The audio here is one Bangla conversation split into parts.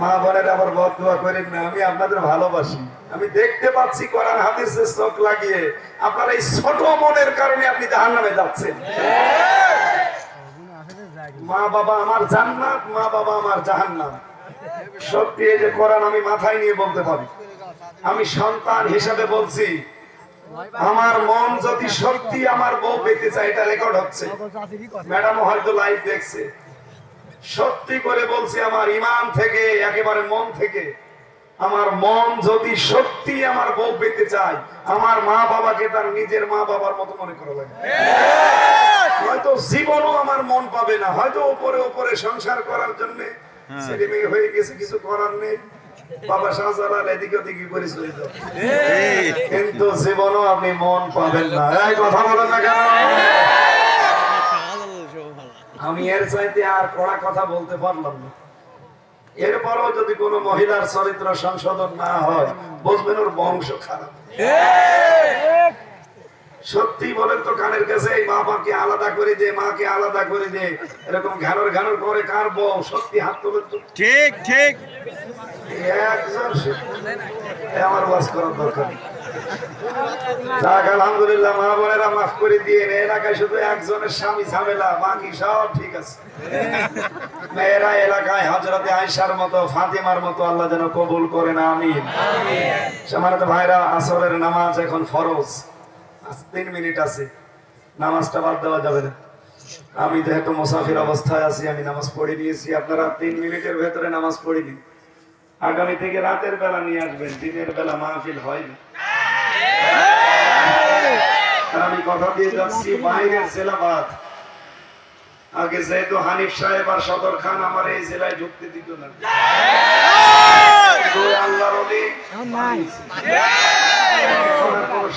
মা বোনের আবার করেন না, আমি আপনাদের ভালোবাসি। আমি দেখতে পাচ্ছি কোরআন চোখ লাগিয়ে আপনার এই ছোট মনের কারণে আপনি জাহান নামে যাচ্ছেন। মা বাবা আমার জান্নাত, মা বাবা আমার জাহান্নাম। সত্যি এই যে কোরআন আমি মাথায় নিয়ে বলতে পারি। আমি সন্তান হিসাবে বলছি আমার মন যদি সত্যি আমার বউ পেতে চায় এটা রেকর্ড হচ্ছে। ম্যাডাম হয়তো লাইভ দেখছে। সত্যি করে বলছি আমার ইমান থেকে একেবারে মন থেকে আমার মন যদি সত্যি আমার বউ পেতে চায় আমার মা বাবাকে তার নিজের মা বাবার মতো মনে করা লাগে। হয়তো জীবনও আমার মন পাবে না হয়তো উপরে উপরে সংসার করার জন্য ছেলে মেয়ে হয়ে গেছে কিছু করার নেই। বাবা শাহজালাল এদিকে ওদিকে করে চলে কিন্তু জীবনও আপনি মন পাবেন না। এই কথা বলেন না কেন? আমি এর চাইতে আর কড়া কথা বলতে পারলাম না। এরপরও যদি কোনো মহিলার চরিত্র সংশোধন না হয় বুঝবেন ওর বংশ খারাপ। সত্যি বলেন তো কানের কাছে এই বাবাকে আলাদা করে দে মাকে আলাদা করে দে। এরকম ঘানর ঘানর করে কার বউ? সত্যি হাত তোলেন তো। ঠিক ঠিক। আমার মাফ করে দিয়ে এলাকায় শুধু আল্লাহ যেন কবুল করেন, আমিন। সমানত ভাইরা, আসরের নামাজ এখন ফরজ। তিন মিনিট আছে। নামাজটা বাদ দেওয়া যাবে না। আমি যেহেতু মুসাফির অবস্থায় আছি, আমি নামাজ পড়ে নিয়েছি। আপনারা তিন মিনিটের ভেতরে নামাজ পড়ে দিন আগামী থেকে রাতের বেলা নিয়ে আসবেন, দিনের বেলা মাহফিল হয় না আমি কথা দিয়ে যাচ্ছি, বাইরের জেলা বাদ আগে যেহেতু হানিফ সাহেব আর সদর খান আমার এই জেলায় ঢুকতে দিত না।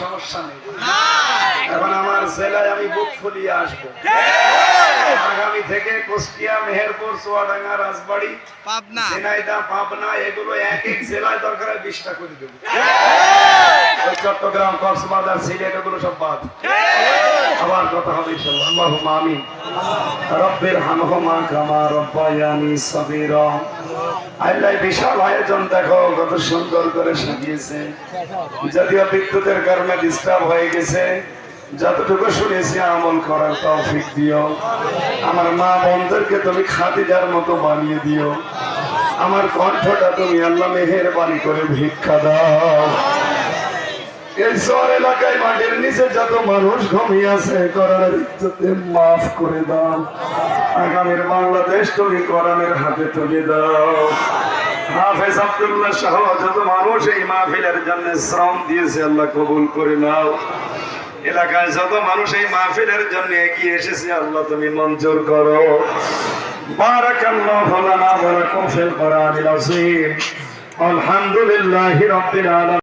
সমস্যা নেই। এখন আমার জেলায় আমি বুক ফুলিয়ে আসব। আগামী থেকে কুষ্টিয়া মেহেরপুর চুয়াডাঙ্গা রাজবাড়ি পাবনা। ঝিনাইদহ পাবনা এগুলো এক এক জেলায় দরকার হয় বিশটা করে দেবো। চট্টগ্রাম কক্সবাজার সিলেট এগুলো সব বাদ। আবার কথা হবে ইনশাআল্লাহ আল্লাহুম্মা আমিন। রব্বির হামহুমা কামা রব্বায়ানি সাগীরা। আল্লাহ বিশাল আয়োজন দেখো কত সুন্দর করে সাজিয়েছে। যদিও বিদ্যুতের কারণে ডিস্টার্ব হয়ে গেছে যতটুকু শুনেছি, আমল করার তৌফিক দিও। আমার মা বোনদেরকে তুমি খাদিজার মতো বানিয়ে দিও। আমার কণ্ঠটা তুমি আল্লাহ মেহেরবানি করে ভিক্ষা দাও। এই শহর এলাকায় মাটির নিচে যত মানুষ ঘুমিয়ে আছে কোরআনের ইজ্জতে মাফ করে দাও। আগামীর বাংলাদেশ তুমি কোরআনের হাতে তুলে দাও। হাফেজ আব্দুল্লাহ সহ যত মানুষ এই মাহফিলের জন্য শ্রম দিয়েছে, আল্লাহ কবুল করে নাও। এলাকায় যত মানুষ এই মাহফিলের জন্য এগিয়ে এসেছে, আল্লাহ তুমি মঞ্জুর করো। বারাকাল্লাহু লানা ওয়া লাকুম ফিল কোরআনিল আযীম। আলহামদুলিল্লাহি রাব্বিল আলামিন।